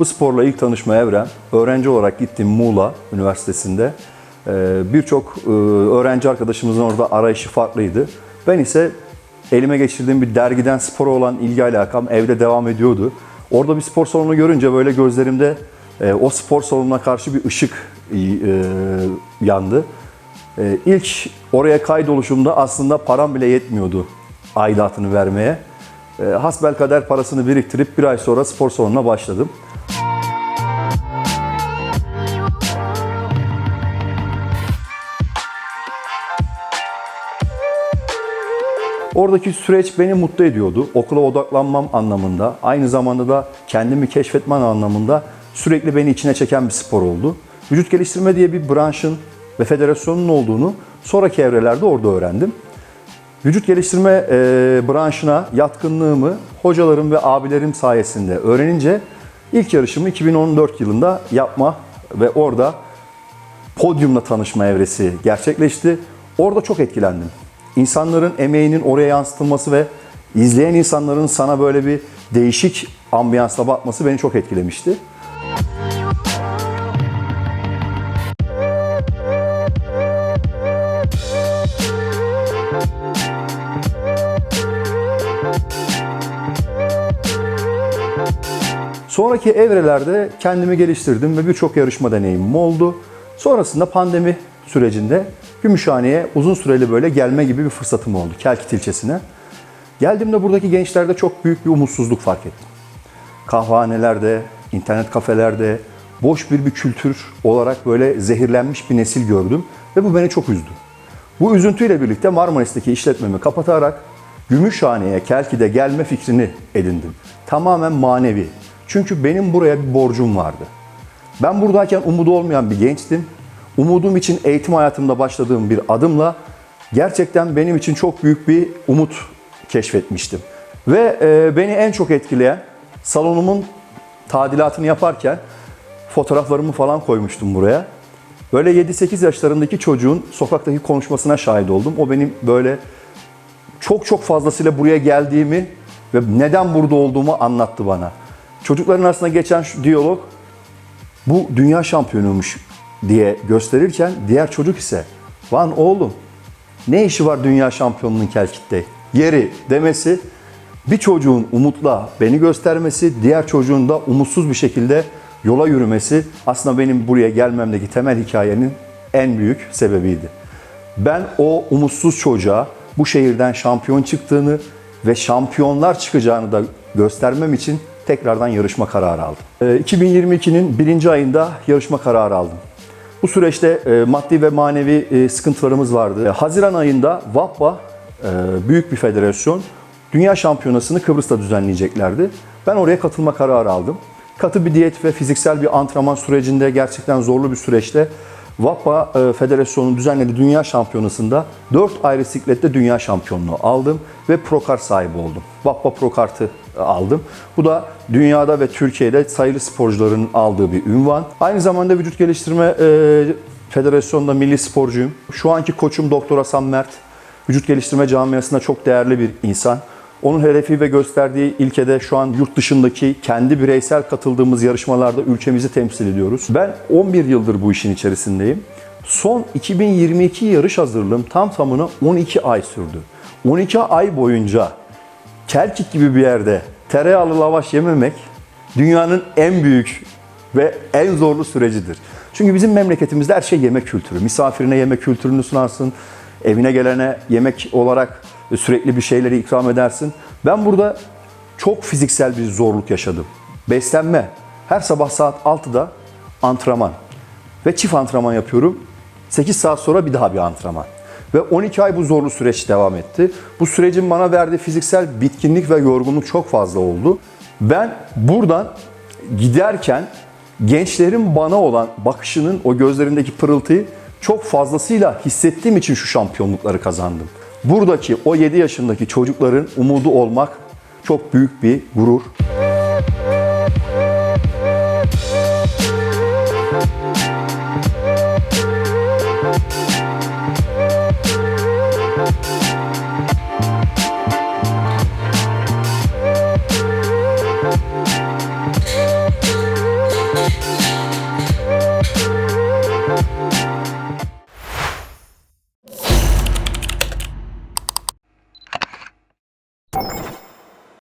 Bu sporla ilk tanışma evrem, öğrenci olarak gittiğim Muğla Üniversitesi'nde e, birçok e, öğrenci arkadaşımızın orada arayışı farklıydı. Ben ise elime geçirdiğim bir dergiden spora olan ilgi alakam evde devam ediyordu. Orada bir spor salonu görünce böyle gözlerimde e, o spor salonuna karşı bir ışık e, yandı. İlk oraya kaydoluşumda aslında param bile yetmiyordu aidatını vermeye. E, hasbelkader parasını biriktirip bir ay sonra spor salonuna başladım. Oradaki süreç beni mutlu ediyordu. Okula odaklanmam anlamında, aynı zamanda da kendimi keşfetmen anlamında sürekli beni içine çeken bir spor oldu. Vücut geliştirme diye bir branşın ve federasyonun olduğunu sonraki evrelerde orada öğrendim. Vücut geliştirme e, branşına yatkınlığımı hocalarım ve abilerim sayesinde öğrenince ilk yarışımı 2014 yılında yapma ve orada podyumla tanışma evresi gerçekleşti. Orada çok etkilendim. İnsanların emeğinin oraya yansıtılması ve izleyen insanların sana böyle bir değişik ambiyansla bakması beni çok etkilemişti. Sonraki evrelerde kendimi geliştirdim ve birçok yarışma deneyimim oldu. Sonrasında pandemi sürecinde Gümüşhane'ye uzun süreli böyle gelme gibi bir fırsatım oldu Kelkit ilçesine. Geldiğimde buradaki gençlerde çok büyük bir umutsuzluk fark ettim. Kahvehanelerde, internet kafelerde boş bir bir kültür olarak böyle zehirlenmiş bir nesil gördüm ve bu beni çok üzdü. Bu üzüntüyle birlikte Marmaris'teki işletmemi kapatarak Gümüşhane'ye, Kelki'de gelme fikrini edindim. Tamamen manevi. Çünkü benim buraya bir borcum vardı. Ben buradayken umudu olmayan bir gençtim. Umudum için eğitim hayatımda başladığım bir adımla gerçekten benim için çok büyük bir umut keşfetmiştim. Ve e, beni en çok etkileyen salonumun tadilatını yaparken fotoğraflarımı falan koymuştum buraya. Böyle 7-8 yaşlarındaki çocuğun sokaktaki konuşmasına şahit oldum. O benim böyle çok çok fazlasıyla buraya geldiğimi ve neden burada olduğumu anlattı bana. Çocukların arasında geçen şu diyalog bu dünya şampiyonuymuş diye gösterirken diğer çocuk ise Van oğlum ne işi var dünya şampiyonunun Kelkit'te yeri demesi bir çocuğun umutla beni göstermesi, diğer çocuğun da umutsuz bir şekilde yola yürümesi aslında benim buraya gelmemdeki temel hikayenin en büyük sebebiydi. Ben o umutsuz çocuğa bu şehirden şampiyon çıktığını ve şampiyonlar çıkacağını da göstermem için tekrardan yarışma kararı aldım. Ee, 2022'nin birinci ayında yarışma kararı aldım. Bu süreçte e, maddi ve manevi e, sıkıntılarımız vardı. E, Haziran ayında VAPBA e, büyük bir federasyon dünya şampiyonasını Kıbrıs'ta düzenleyeceklerdi. Ben oraya katılma kararı aldım. Katı bir diyet ve fiziksel bir antrenman sürecinde gerçekten zorlu bir süreçte VAPA e, Federasyonu'nun düzenlediği dünya şampiyonasında 4 ayrı siklette dünya şampiyonluğu aldım ve Prokart sahibi oldum. VAPA Prokart'ı e, aldım. Bu da dünyada ve Türkiye'de sayılı sporcuların aldığı bir ünvan. Aynı zamanda vücut geliştirme e, federasyonunda milli sporcuyum. Şu anki koçum Doktor Hasan Mert. Vücut geliştirme camiasında çok değerli bir insan. Onun hedefi ve gösterdiği ilkede şu an yurt dışındaki kendi bireysel katıldığımız yarışmalarda ülkemizi temsil ediyoruz. Ben 11 yıldır bu işin içerisindeyim. Son 2022 yarış hazırlığım tam tamına 12 ay sürdü. 12 ay boyunca Kelkit gibi bir yerde tereyağlı lavaş yememek dünyanın en büyük ve en zorlu sürecidir. Çünkü bizim memleketimizde her şey yemek kültürü. Misafirine yemek kültürünü sunarsın, evine gelene yemek olarak sürekli bir şeyleri ikram edersin. Ben burada çok fiziksel bir zorluk yaşadım. Beslenme. Her sabah saat 6'da antrenman. Ve çift antrenman yapıyorum. 8 saat sonra bir daha bir antrenman. Ve 12 ay bu zorlu süreç devam etti. Bu sürecin bana verdiği fiziksel bitkinlik ve yorgunluk çok fazla oldu. Ben buradan giderken gençlerin bana olan bakışının o gözlerindeki pırıltıyı çok fazlasıyla hissettiğim için şu şampiyonlukları kazandım. Buradaki o 7 yaşındaki çocukların umudu olmak çok büyük bir gurur.